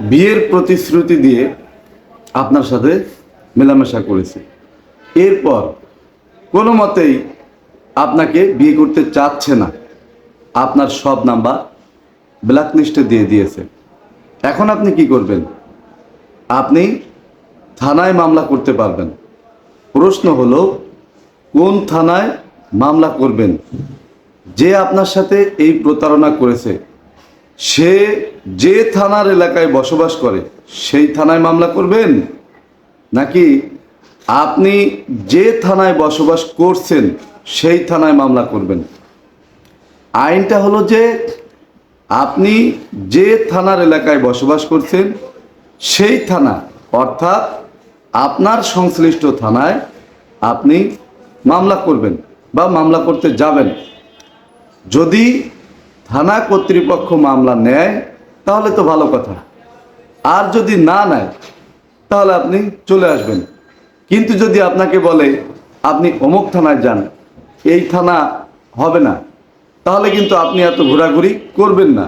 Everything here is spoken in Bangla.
বিয়ের প্রতিশ্রুতি দিয়ে আপনার সাথে মেলামেশা করেছে। এরপর কোনো মতেই আপনাকে বিয়ে করতে চাচ্ছে না। আপনার সব নাম্বার ব্ল্যাকলিস্টে দিয়ে দিয়েছে। এখন আপনি কি করবেন? আপনি থানায় মামলা করতে পারবেন। প্রশ্ন হলো, কোন থানায় মামলা করবেন? যে আপনার সাথে এই প্রতারণা করেছে সে যে থানার এলাকায় বসবাস করে, সেই থানায় মামলা করবেন? নাকি আপনি যে থানায় বসবাস করছেন, সেই থানায় মামলা করবেন? আইনটা হলো যে, আপনি যে থানার এলাকায় বসবাস করছেন, সেই থানা, অর্থাৎ আপনার সংশ্লিষ্ট থানায় আপনি মামলা করবেন বা মামলা করতে যাবেন। যদি থানা কর্তৃপক্ষ মামলা নেয়, তাহলে তো ভালো কথা। আর যদি না নেয়, তাহলে আপনি চলে আসবেন। কিন্তু যদি আপনাকে বলে, আপনি অমুক থানায় যান, এই থানা হবে না, তাহলে কিন্তু আপনি এত ঘোরাঘুরি করবেন না।